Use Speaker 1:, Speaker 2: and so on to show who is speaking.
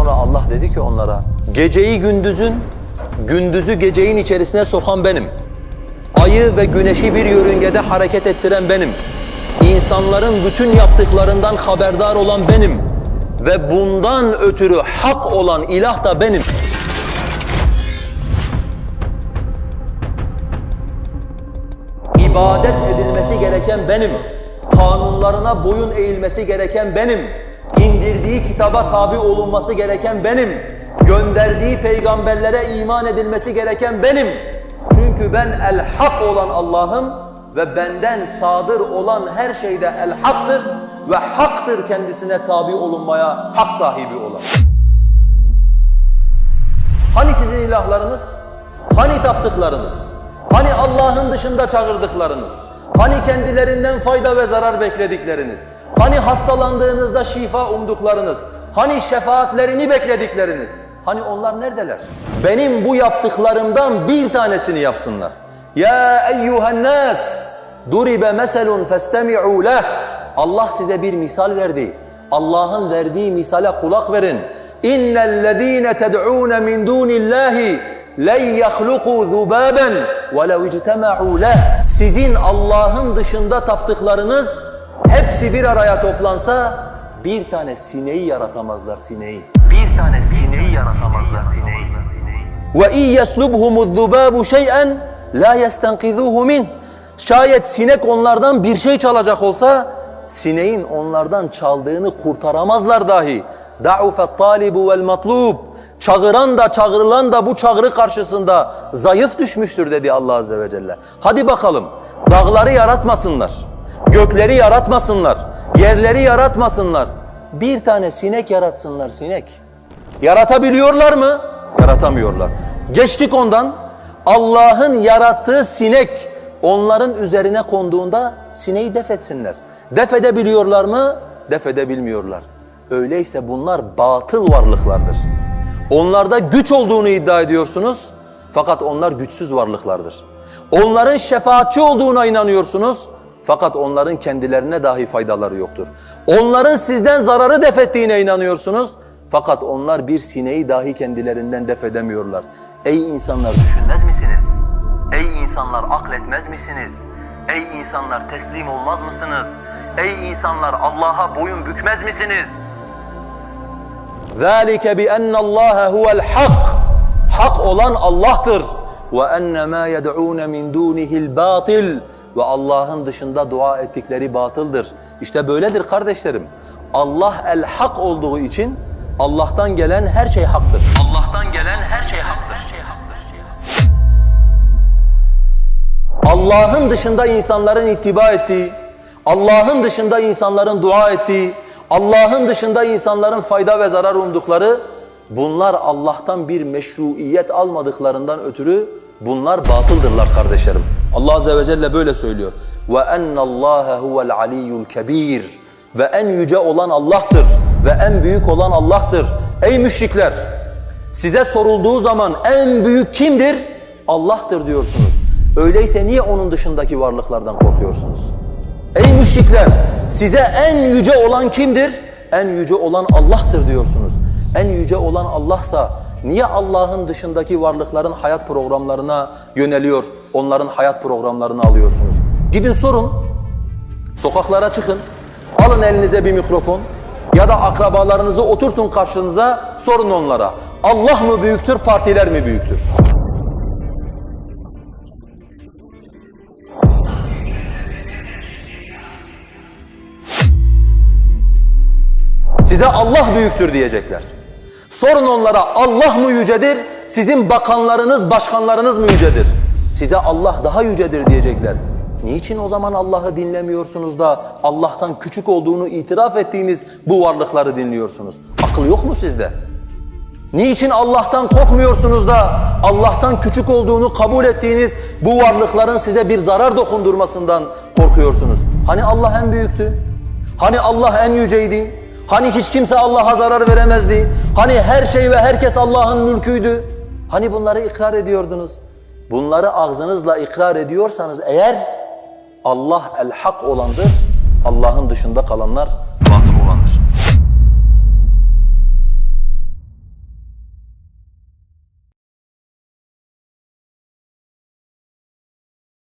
Speaker 1: Sonra Allah dedi ki onlara, geceyi gündüzün, gündüzü geceyin içerisine sokan benim. Ayı ve güneşi bir yörüngede hareket ettiren benim. İnsanların bütün yaptıklarından haberdar olan benim. Ve bundan ötürü hak olan ilah da benim. İbadet edilmesi gereken benim. Kanunlarına boyun eğilmesi gereken benim. İndirdiği kitaba tabi olunması gereken benim. Gönderdiği peygamberlere iman edilmesi gereken benim. Çünkü ben el-hak olan Allah'ım ve benden sadır olan her şeyde el-haktır ve haktır kendisine tabi olunmaya hak sahibi olan. Hani sizin ilahlarınız? Hani taptıklarınız? Hani Allah'ın dışında çağırdıklarınız? Hani kendilerinden fayda ve zarar bekledikleriniz? Hani hastalandığınızda şifa umduklarınız? Hani şefaatlerini bekledikleriniz? Hani onlar neredeler? Benim bu yaptıklarımdan bir tanesini yapsınlar. Ya eyyuhen nas duribe meselun festemi'u leh. Allah size bir misal verdi. Allah'ın verdiği misale kulak verin. İnnellezîne ted'ûne min dûnillâhi len yahlukû zubâben velev ictema'û leh. Sizin Allah'ın dışında taptıklarınız hepsi bir araya toplansa bir tane sineği yaratamazlar sineği. Bir tane sineği yaratamazlar sineği. Ve in yeslubhumuz zubabu şey'en la yestenkizuhu min. Şayet sinek onlardan bir şey çalacak olsa sineğin onlardan çaldığını kurtaramazlar dahi. Da'ufet talibu vel matlub. Çağıran da çağrılan da bu çağrı karşısında zayıf düşmüştür dedi Allah Azze ve Celle. Hadi bakalım dağları yaratmasınlar, gökleri yaratmasınlar, yerleri yaratmasınlar. Bir tane sinek yaratsınlar sinek. Yaratabiliyorlar mı? Yaratamıyorlar. Geçtik ondan. Allah'ın yarattığı sinek onların üzerine konduğunda sineği def etsinler. Def edebiliyorlar mı? Def edebilmiyorlar. Öyleyse bunlar batıl varlıklardır. Onlarda güç olduğunu iddia ediyorsunuz fakat onlar güçsüz varlıklardır. Onların şefaatçi olduğuna inanıyorsunuz fakat onların kendilerine dahi faydaları yoktur. Onların sizden zararı def ettiğine inanıyorsunuz fakat onlar bir sineği dahi kendilerinden def edemiyorlar. Ey insanlar düşünmez misiniz? Ey insanlar akletmez misiniz? Ey insanlar teslim olmaz mısınız? Ey insanlar Allah'a boyun bükmez misiniz? ذَٰلِكَ بِأَنَّ اللّٰهَ هُوَ الْحَقِّ Hak olan Allah'tır. وَاَنَّ مَا يَدْعُونَ مِنْ دُونِهِ الْبَاطِلِ ve Allah'ın dışında dua ettikleri batıldır. İşte böyledir kardeşlerim. Allah el-hak olduğu için Allah'tan gelen her şey haktır. Allah'tan gelen her şey haktır. Allah'ın dışında insanların ittiba ettiği, Allah'ın dışında insanların dua ettiği, Allah'ın dışında insanların fayda ve zarar umdukları, bunlar Allah'tan bir meşruiyet almadıklarından ötürü bunlar batıldırlar kardeşlerim. Allah Azze ve Celle böyle söylüyor. وَاَنَّ اللّٰهَ هُوَ الْعَلِيُّ الْكَب۪يرُ Ve en yüce olan Allah'tır ve en büyük olan Allah'tır. Ey müşrikler! Size sorulduğu zaman en büyük kimdir? Allah'tır diyorsunuz. Öyleyse niye onun dışındaki varlıklardan korkuyorsunuz? Ey müşrikler! Size en yüce olan kimdir? En yüce olan Allah'tır diyorsunuz. En yüce olan Allah'sa niye Allah'ın dışındaki varlıkların hayat programlarına yöneliyor, onların hayat programlarını alıyorsunuz? Gidin sorun, sokaklara çıkın, alın elinize bir mikrofon ya da akrabalarınızı oturtun karşınıza, sorun onlara. Allah mı büyüktür, partiler mi büyüktür? Size Allah büyüktür diyecekler. Sorun onlara Allah mı yücedir, sizin bakanlarınız, başkanlarınız mı yücedir? Size Allah daha yücedir diyecekler. Niçin o zaman Allah'ı dinlemiyorsunuz da Allah'tan küçük olduğunu itiraf ettiğiniz bu varlıkları dinliyorsunuz? Akıl yok mu sizde? Niçin Allah'tan korkmuyorsunuz da Allah'tan küçük olduğunu kabul ettiğiniz bu varlıkların size bir zarar dokundurmasından korkuyorsunuz? Hani Allah en büyüktü? Hani Allah en yüceydi? Hani hiç kimse Allah'a zarar veremezdi? Hani her şey ve herkes Allah'ın mülküydü? Hani bunları ikrar ediyordunuz? Bunları ağzınızla ikrar ediyorsanız eğer Allah el-hak olandır, Allah'ın dışında kalanlar